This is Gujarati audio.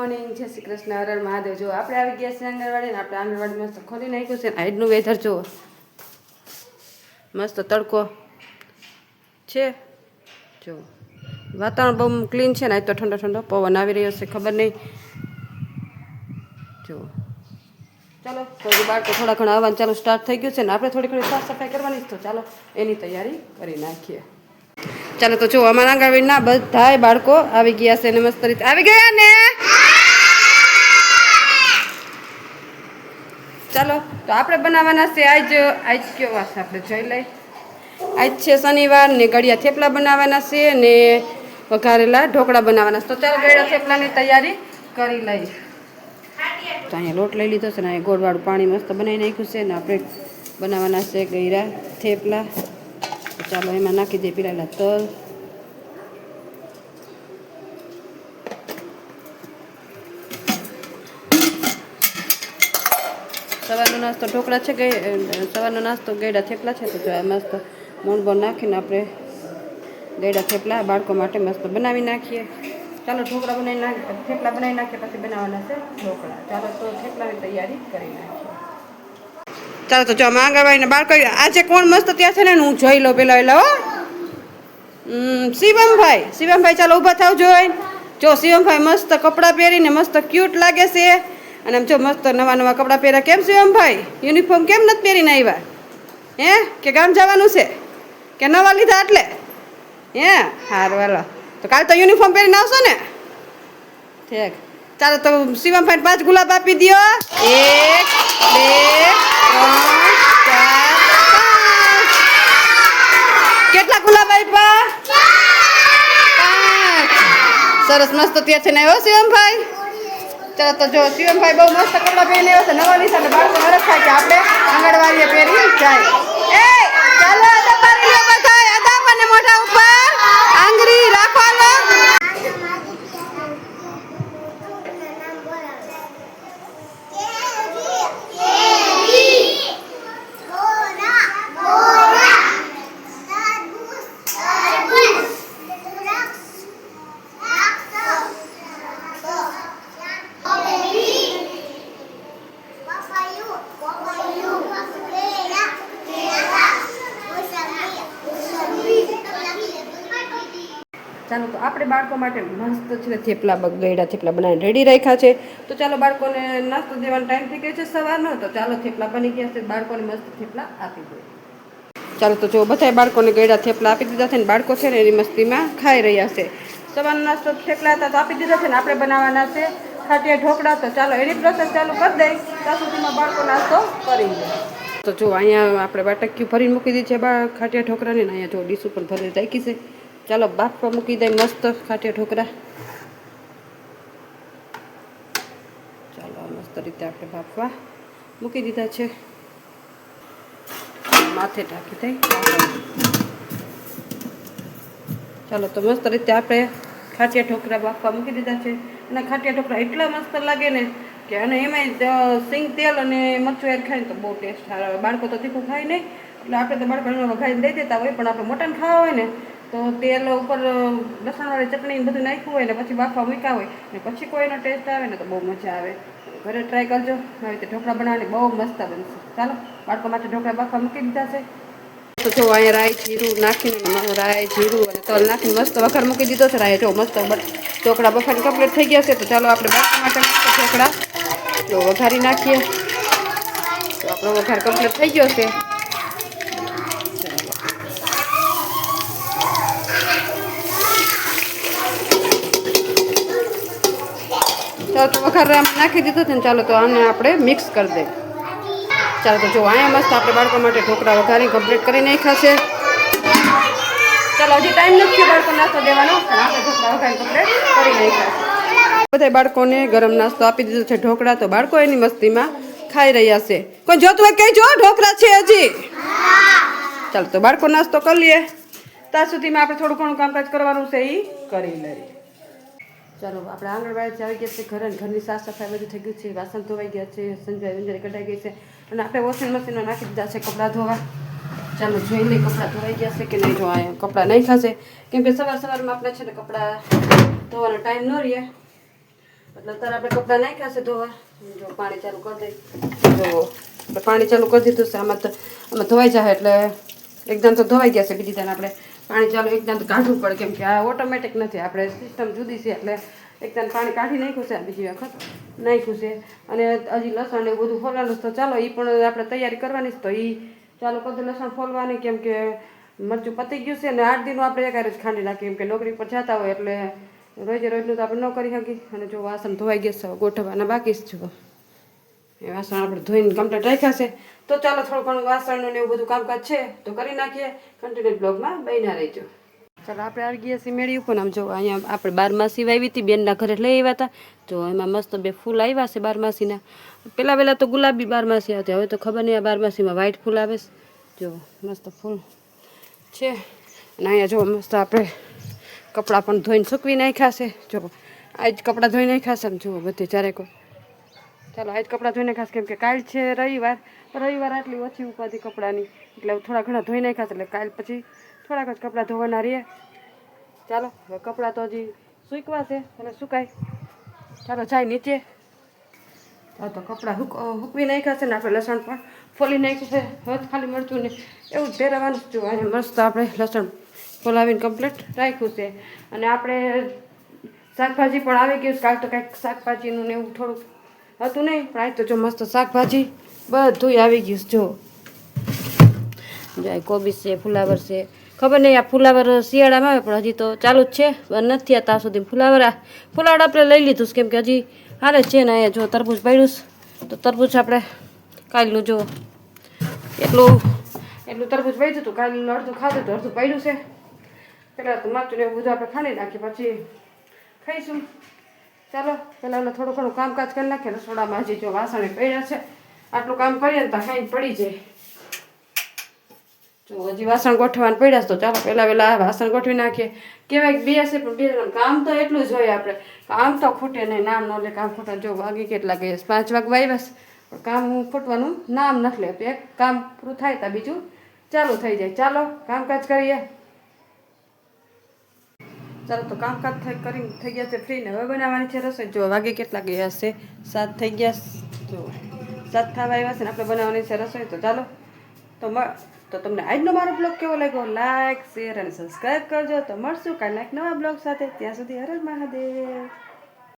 મોર્નિંગ જય શ્રી કૃષ્ણ. હરણ મહાદેવ. જો, આપણે આવી ગયા છે આંગણવાડી આપણે આંગણવાડી મસ્ત ખોલી નાખ્યું છે હાઈડનું વેધર જુઓ. મસ્ત તડકો છે. જો, વાતાવરણ બહુ ક્લીન છે ને, આજ તો ઠંડો ઠંડો પવન આવી રહ્યો છે, ખબર નહીં. જો, ચાલો કોઈ બાળકો થોડા ઘણા આવવાનું ચાલો સ્ટાર્ટ થઈ ગયું છે ને, આપણે થોડી ઘણી સાફ સફાઈ કરવાની જ તો ચાલો, એની તૈયારી કરી નાખીએ. ચાલો, તો જો, અમારા આંગણવાડીના બધાય બાળકો આવી ગયા છે ને, મસ્ત રીતે. આવી ગયા ને? ચાલો, તો આપણે બનાવવાના છે આજ આજ કયો વાસ આપણે જોઈ લઈ આજ છે શનિવાર ને ગળિયા થેપલા બનાવવાના છે ને વઘારેલા ઢોકળા બનાવવાના છે. તો ચાલો ગળિયા થેપલાની તૈયારી કરી લઈ તો અહીંયા લોટ લઈ લીધો છે ને અહીંયા ગોળવાળું પાણી મસ્ત બનાવી નાખ્યું છે ને આપણે બનાવવાના છે ગૈરા થેપલા. ચાલો એમાં નાખી દઈએ પીલાયેલા તલ. સવારનો નાસ્તો ઢોકળા છે ગઈ સવારનો નાસ્તો ગયડા થેપલા છે તો જો મસ્ત મૂળ નાખીને આપણે ગયડા થેપલા બાળકો માટે મસ્ત બનાવી નાખીએ. ચાલો ઢોકળા બનાવી નાખીએ થેપલા બનાવી નાખીએ, પછી બનાવવાના છે ઢોકળા. ચાલો તો થેપલાની તૈયારી કરી નાખીએ. ચાલો તો જો માંગાવાઈને બાળકો, આજે કોણ મસ્ત ત્યાં છે ને હું જોઈ લઉં પેલા એટલે હો. શિવમભાઈ શિવમભાઈ ચાલો ઊભા થાવ જોઈ. જો શિવમભાઈ મસ્ત કપડાં પહેરીને મસ્ત ક્યુટ લાગે છે. અને આમ જો મસ્ત નવા નવા કપડાં પહેર્યા. કેમ શિવમભાઈ યુનિફોર્મ કેમ નથી પહેરીને આવ્યા? હે? કે ગામ જવાનું છે? કે નવા લીધા એટલે? હે? હાર વાલો તો કાલ તો યુનિફોર્મ પહેરીને આવશો ને? ઠીક. ચાલો તો શિવમભાઈ પાંચ ગુલાબ આપી દ્યો. એક, બે, ત્રણ, ચાર કેટલા ગુલાબ આપ્યા સરસ મસ્ત ત્યાં છે ને આવ્યો શિવમભાઈ? ચાલો તો જો શિવમભાઈ બહુ મસ્ત કપડાં પહેરી આવ્યો છે. નવા નિશાન બાળકો હરખ થાય કે આપણે આંગણવાડીએ પહેરી જાય. એ, ચાલો બધા મોઢા ઉપર. ચાલો તો આપણે બાળકો માટે મસ્ત છે થેપલા ગયડા થેપલા બનાવીને રેડી રાખ્યા છે. તો ચાલો બાળકોને નાસ્તો દેવાનો ટાઈમ થઈ ગયો છે સવારનો. તો ચાલો થેપલા બની ગયા છે. બાળકોને મસ્ત થેપલા આપી દઈએ ચાલો તો જો બધાય બાળકોને ગયડા થેપલા આપી દીધા છે ને બાળકો છે ને એની મસ્તીમાં ખાઈ રહ્યા છે. સવારનો નાસ્તો થેપલા હતા તો આપી દીધા છે ને આપણે બનાવવાના છે ખાટિયા ઢોકળા. તો ચાલો એની પ્રોસેસ ચાલુ કરી દઈ. ત્યાં સુધીમાં બાળકો નાસ્તો કરી દે તો જો અહીંયા આપણે બાટક્યું ભરીને મૂકી દીધી છે બા ખાટિયા ઢોકળાને ને અહીંયા જો ડીશ ઉપર ભરી રાખી છે. ચાલો, બાફવા મૂકી દઈ, મસ્ત ખાટિયા ઢોકળા. ચાલો, મસ્ત રીતે આપણે બાફવા મૂકી દીધા છે. માથે ઢાંકી દઈ. ચાલો, તો મસ્ત રીતે આપણે ખાટિયા ઢોકળા બાફવા મૂકી દીધા છે. અને ખાટિયા ઢોકળા એટલા મસ્ત લાગે ને કે અને એમાંય સિંગ તેલ અને મરચું એર ખાય તો બહુ ટેસ્ટ સારો બાળકો તો તીખું ખાય નહીં. એટલે આપણે તો બાળકો વઘાઈને દઈ દેતા હોય, પણ આપણે મટન ખાવા હોય ને તો તેલ ઉપર લસણવાળી ચટણી બધું નાખ્યું હોય ને પછી બાફા મૂક્યા હોય ને પછી કોઈનો ટેસ્ટ આવે ને તો બહુ મજા આવે. ઘરે ટ્રાય કરજો આવી રીતે ઢોકળા બનાવવાની બહુ મસ્ત બનશે. ચાલો, બાળકો માટે ઢોકળા બાફા મૂકી દીધા છે. તો જો અહીંયા રાય જીરું નાખીને રાય જીરું અને તલ નાખીને મસ્ત વઘાર મૂકી દીધો છે. રાય જો મસ્ત ઢોકળા બફાઈને કમ્પ્લીટ થઈ ગયા છે. તો ચાલો આપણે બાફા માટે મસ્ત ઢોકળા જો વઘારી નાખીએ. તો આપણો વઘાર કમ્પ્લીટ થઈ ગયો છે ચાલો તો વઘાર આમાં નાખી દીધો છે ને ચાલો તો આને આપણે મિક્સ કરી દઈએ ચાલો તો જો અહીંયા મસ્ત આપણે બાળકો માટે ઢોકળા વઘારી કમ્પ્લીટ કરી નાખ્યા છે. ચાલો, હજી ટાઈમ નથી બાળકો નાસ્તો દેવાનો, પણ બધા બાળકોને ગરમ નાસ્તો આપી દીધો છે ઢોકળા, તો બાળકો એની મસ્તીમાં ખાઈ રહ્યા છે. કોઈ જોતું હોય કહેજો ઢોકળા છે હજી. ચાલો, તો બાળકો નાસ્તો કરી લઈએ ત્યાં સુધીમાં આપણે થોડું ઘણું કામકાજ કરવાનું છે એ કરી લઈએ. ચાલો, આપણે આંગણવાડી આવી ગયા છે. ઘરે ઘરની સાફ સફાઈ બધું થઈ ગયું છે. વાસણ ધોવાઈ ગયા છે. સંજય વિંજરી કઢાઈ ગઈ છે. અને આપણે વોશિંગ મશીનમાં નાખી દીધા છે કપડાં ધોવા. ચાલો જોઈ લઈએ કપડાં ધોવાઈ ગયા છે કે નહીં ધોવાય? કપડાં નહીં થશે કેમ કે સવાર સવારમાં આપણે છે ને કપડાં ધોવાનો ટાઈમ ન રહે. એટલે અત્યારે આપણે કપડાં નાખ્યા છે ધોવા. જો, પાણી ચાલુ કરી દઈ. જો પાણી ચાલુ કરી દીધું છે. આમાં તો, આમાં ધોવાઈ જાય એટલે એકદમ તો ધોવાઈ ગયા છે બીજી દાન આપણે. પાણી ચાલુ, એક દાંત કાઢવું પડે, કેમ કે આ ઓટોમેટિક નથી. આપણે સિસ્ટમ જુદી છે, એટલે એક દાંત પાણી કાઢી નાખ્યું છે, બીજી વખત નાખ્યું છે. અને હજી લસણ એવું બધું ફોલવાનું છે, તો ચાલો એ પણ આપણે તૈયારી કરવાની છે, તો એ ચાલો કદું લસણ ફોલવાની, કેમ કે મરચું પતી ગયું છે, અને આઠ દિનો આપણે એક જ ખાંડી નાખીએ, કેમ કે નોકરી પર જતા હોય, એટલે રોજે રોજનું તો આપણે ન કરી શકીએ. અને જો વાસણ ધોવાઈ ગયા છે ગોઠવવાના બાકી જ જો એ વાસણ આપણે ધોઈને કમ્પ્લેટ રાખ્યા છે. તો ચાલો થોડું ઘણું વાસણનું ને એવું બધું કામકાજ છે, તો કરી નાખીએ. કન્ટિન્યુ બ્લોગમાં બન્યા રહેજો. ચાલો, આપણે આવી ગયા છીએ ઉપર આમ જો, અહીંયા આપણે બારમાસી વાવી હતી, બેનના ઘરે લઈ આવ્યા હતા. જો, એમાં મસ્ત બે ફૂલ આવ્યા છે બારમાસીના. પહેલાં પહેલાં તો ગુલાબી બારમાસી હતી, હવે તો ખબર નહીં આ બારમાસીમાં વ્હાઇટ ફૂલ આવે છે. જો, મસ્ત ફૂલ છે. અને અહીંયા જો, મસ્ત આપણે કપડાં પણ ધોઈને સૂકવી નાખ્યા છે. જો, આજ કપડાં ધોઈ નાખ્યા છે આમ જુઓ બધે ચારે કોઈ ચાલો આજ કપડાં ધોઈ ખાસ કેમ કે કાલ છે રવિવાર રવિવાર આટલી ઓછી ઉપાધિ કપડાની. એટલે થોડા ઘણા ધોઈ નાખ્યા એટલે કાલ પછી થોડાક જ કપડાં ધોવાના રહીએ. ચાલો, હવે કપડાં તો હજી સૂકવા છે, અને સુકાય. ચાલો, જાય નીચે. હા તો કપડાં હુક હુકવી નાખ્યા છે ને આપણે લસણ પણ ફોલી નાખ્યું છે, હવે ખાલી મરચું ને એવું જ પહેરાવાનું જો અને મસ્ત આપણે લસણ ફોલાવીને કમ્પ્લીટ રાખ્યું છે. અને આપણે શાકભાજી પણ આવી ગયું કાલ તો કાંઈક શાકભાજીનું ને એવું થોડુંક હતું નહીં? પણ આજ તો જો મસ્ત શાકભાજી બધું આવી ગયું જો. જાય કોબીજ છે, ફુલાવર છે. ખબર નહીં આ ફુલાવર શિયાળામાં આવે, પણ હજી તો ચાલુ જ છે. નથી આ ત્યાં સુધી ફુલાવર આ ફુલાવર આપણે લઈ લીધું છે, કેમ કે હજી હારે છે ને અહીંયા જો તરબૂચ પડ્યું તો તરબૂચ આપણે કાલનું જો એટલું એટલું તરબૂચ પડ્યું હતું, કાલનું અડધું ખાધું હતું, અડધું પડ્યું છે. પહેલાં તો મરચું ને બધું આપણે ખાલી નાખીએ પછી ખાઈશું. ચાલો, પહેલાં ઓલું થોડું ઘણું કામકાજ કરી નાખીએ, રસોડામાં હજી જો વાસણે પડ્યા છે. આટલું કામ કરીએ ને તો ખાઈને પડી જાય. જો હજી વાસણ ગોઠવવાનું પડ્યા તો ચાલો, પહેલાં પહેલાં વાસણ ગોઠવી નાખીએ. કહેવાય બે હશે, પણ બે કામ તો એટલું જ હોય આપણે. કામ તો ખૂટે નહીં, નામ ન લે, કામ ખૂટે. જો વાગી કેટલા ગઈ પાંચ વાગે આવ્યા પણ કામ ખૂટવાનું નામ નથી લેતું. એક કામ પૂરું થાય તો બીજું ચાલુ થઈ જાય. ચાલો, કામકાજ કરીએ. ચાલો તો કામકાજ થઈ કરીને થઈ ગયા છે ફ્રી ને હવે બનાવવાની છે રસોઈ. જો વાગે કેટલા ગયા છે સાત થઈ ગયા જો સાત થવા આવ્યા છે ને આપણે બનાવવાની છે રસોઈ. તો ચાલો. તો તો તમને આજનો મારો બ્લોગ કેવો લાગ્યો? લાઈક શેર અને સબસ્ક્રાઈબ કરજો. તો મળશું કાલે એક નવા બ્લોગ સાથે. ત્યાં સુધી હરજ હર મહાદેવ.